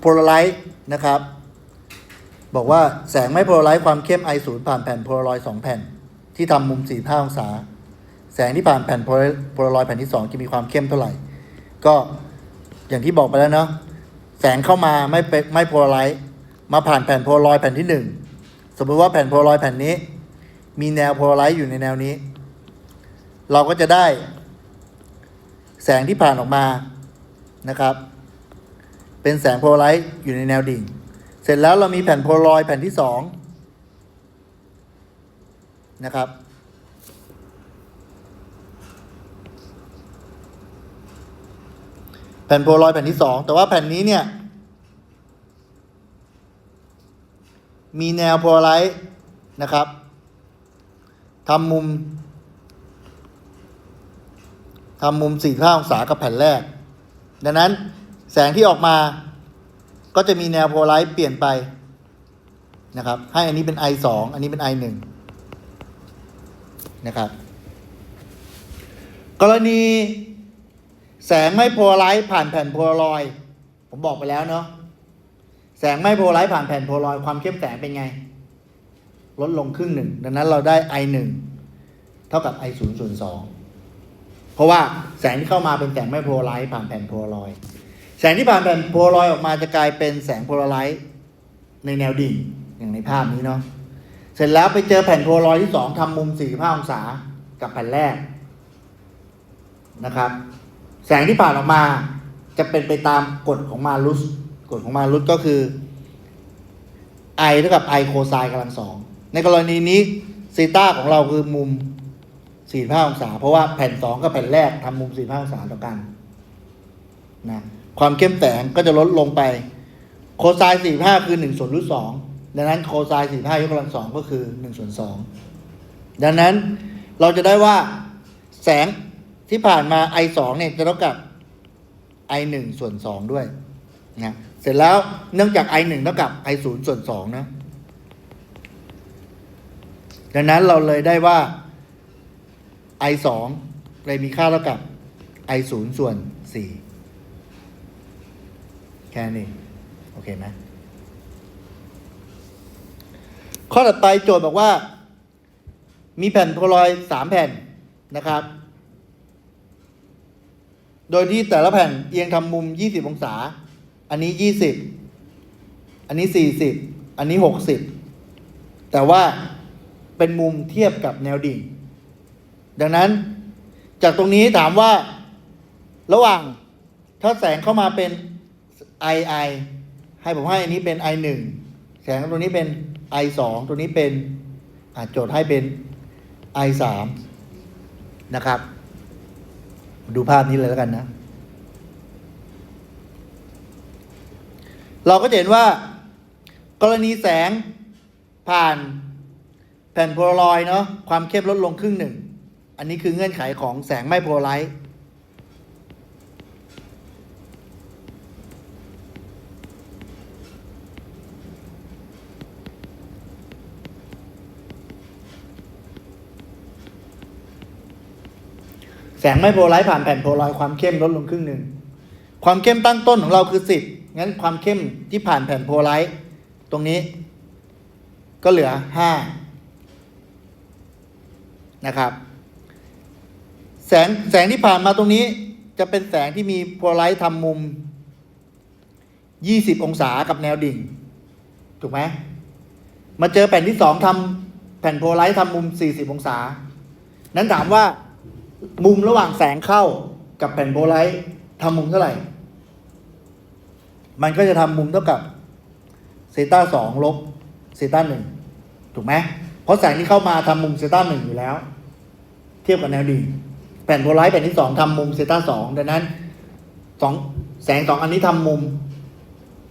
โพลาไรต์นะครับ บอกว่าแสงไม่โพลาไรต์ความเข้ม I 0 ผ่านแผ่นโพลารอยด์สองแผ่น ที่ทำมุม 45 องศา แสงที่ผ่านแผ่นโพลารอยด์แผ่นที่ 2 จะมีความเข้มเท่าไหร่ ก็อย่างที่บอกไปแล้วเนาะแสงเข้ามาไม่เปไม่โพลาไรต์มาผ่านแผ่นโพลารอยด์แผ่นที่ 1 สมมติว่าแผ่นโพลารอยด์แผ่นนี้ มีแนวโพลาไรต์อยู่ในแนวนี้ เราก็จะได้ แสงที่ผ่านออกมานะครับ เป็นแสงโพลาไรต์อยู่ในแนวดิ่ง เสร็จแล้วเรามีแผ่นโพลารอยด์แผ่นที่สองนะครับ แผ่นโพลารอยด์แผ่นที่สองแต่ว่าแผ่นนี้เนี่ย มีแนวโพลาไรต์นะครับทำมุมทำมุม45องศากับแผ่นแรก ดังนั้น แสงที่ออกมาก็จะมีแนวโพลาไรต์เปลี่ยนไปนะครับ ให้อันนี้เป็น I 2อันนี้เป็น I 1นะครับ กรณีแสงไม่โพลาไรต์ผ่านแผ่นโพลารอย ผมบอกไปแล้วเนาะแสงไม่โพลาไรต์ผ่านแผ่นโพลารอยความเข้มแสงเป็นไง ลดลงครึ่งหนึ่งดังนั้นเราได้ I 1เท่ากับ I 0ส่วน2เพราะว่าแสงที่เข้ามาเป็นแสงไม่โพลาไรต์ผ่านแผ่นโพลารอย แสงที่ผ่านแผ่นโพลารอยออกมาจะกลายเป็นแสงโพลาไรต์ในแนวดิ่งอย่างในภาพนี้เนาะเสร็จแล้วไปเจอแผ่นโพลารอยที่สองทำมุม45องศากับแผ่นแรกนะครับ แสงที่ผ่านออกมาจะเป็นไปตามกฎของมารุสกฎของมารุสก็คือ I เท่ากับ I โคไซน์กำลังสองในกรณีนี้ซีต้าของเราคือมุม45องศา เพราะว่าแผ่น 2 กับแผ่นแรกทำมุม45องศาต่อกันนะ ความเข้มแสงก็จะลดลงไป โคไซน์45คือ1ส่วนรูท2ดังนั้นโคไซน์45ยกกำลังสองก็คือ1ส่วน2ดังนั้นเราจะได้ว่าแสงที่ผ่านมา I 2เนี่ยจะเท่ากับ I 1ส่วน2ด้วยนะเสร็จแล้วเนื่องจาก I 1เท่ากับ I 0ส่วน2นะดังนั้นเราเลยได้ว่า I 2เลยมีค่าเท่ากับ I 0ส่วน4 แค่นี้โอเคไหมข้อถัดไปโจทย์บอกว่า มีแผ่นโพลอยสามแผ่นนะครับ โดยที่แต่ละแผ่นเอียงทำมุม 20 องศา อันนี้ 20 อันนี้ 40 อันนี้ 60 แต่ว่าเป็นมุมเทียบกับแนวดิ่ง ดังนั้นจากตรงนี้ถามว่า ระหว่างถ้าแสงเข้ามาเป็น I I ให้ผมให้อันนี้เป็น I 1แสงตัวนี้เป็น I 2ตัวนี้เป็นอะโจทย์ให้เป็น I 3นะครับ ดูภาพนี้เลยแล้วกันนะ เราก็จะเห็นว่า กรณีแสงผ่านแผ่นโพลารอยเนาะความเข้มลดลงครึ่งหนึ่ง อันนี้คือเงื่อนไขของแสงไม่โพลาไรต์ แสงไม่โพไรต์ผ่านแผ่นโพลอยความเข้มลดลงครึ่งหนึ่ง ความเข้มตั้งต้นของเราคือสิบงั้นความเข้มที่ผ่านแผ่นโพไรต์ตรงนี้ ก็เหลือห้านะครับ แสงแสงที่ผ่านมาตรงนี้จะเป็นแสงที่มีโพไรต์ทำมุม 20 องศากับแนวดิ่ง ถูกไหมมาเจอแผ่นที่สองทำแผ่นโพไรต์ทำมุม 40 องศา นั้นถามว่า มุมระหว่างแสงเข้ากับแผ่นโพไรต์ทำมุมเท่าไหร่ มันก็จะทำมุมเท่ากับเซต้าสองลบเซต้าหนึ่งถูกไหมเพราะแสงที่เข้ามาทำมุมเซต้าหนึ่งอยู่แล้ว เทียบกับแนวดิ่งแผ่นโพไรต์แผ่นที่สองทำมุมเซต้าสองดังนั้นสองแสงสองอันนี้ทำมุม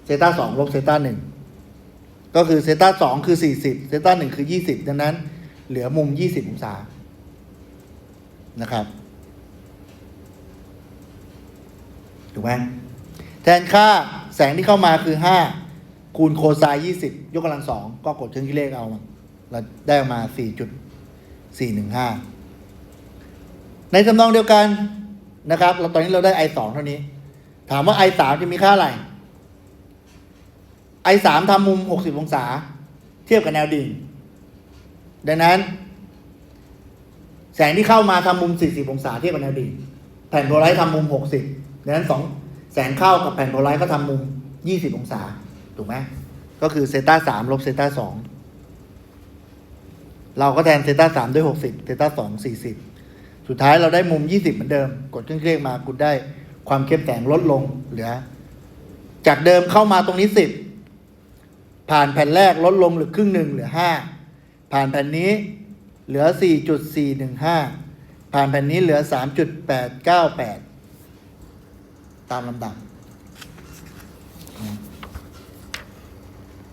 เซต้าสองลบเซต้าหนึ่งก็คือเซต้าสองคือสี่สิบเซต้าหนึ่งคือยี่สิบดังนั้น เหลือมุมยี่สิบองศา นะครับถูกไหมแทนค่าแสงที่เข้ามาคือห้าคูณโคไซน์ยี่สิบยกกำลังสองก็กดเครื่องคิดเลขเอามาเราได้ออกมาสี่จุดสี่หนึ่งห้าในจำนองเดียวกันนะครับ เราตอนนี้เราได้ i สองเท่านี้ ถามว่า i สามจะมีค่าอะไร i สามทำมุมหกสิบองศา เทียบกับแนวดิ่ง ดังนั้น แสงที่เข้ามาทำมุม 40 องศาเทียบกับแนวดิ่งแผ่นโพลาไรต์ทำมุม 60ดังนั้นสองแสงเข้ากับแผ่นโพลาไรต์ก็ทำมุม 20 องศา ถูกไหมก็คือเซตาสามลบเซต้าสองเราก็แทนเซตาสามด้วย 60เซต้าสอง40สุดท้ายเราได้มุม 20 เหมือนเดิม กดเครื่องเลขมาคุณได้ความเข้มแสงลดลงเหลือ จากเดิมเข้ามาตรงนี้ 10 ผ่านแผ่นแรกลดลงเหลือครึ่งหนึ่งเหลือ 5 ผ่านแผ่นนี้ เหลือ 4.415 ผ่านแผ่นนี้เหลือ 3.898 ตามลำดับ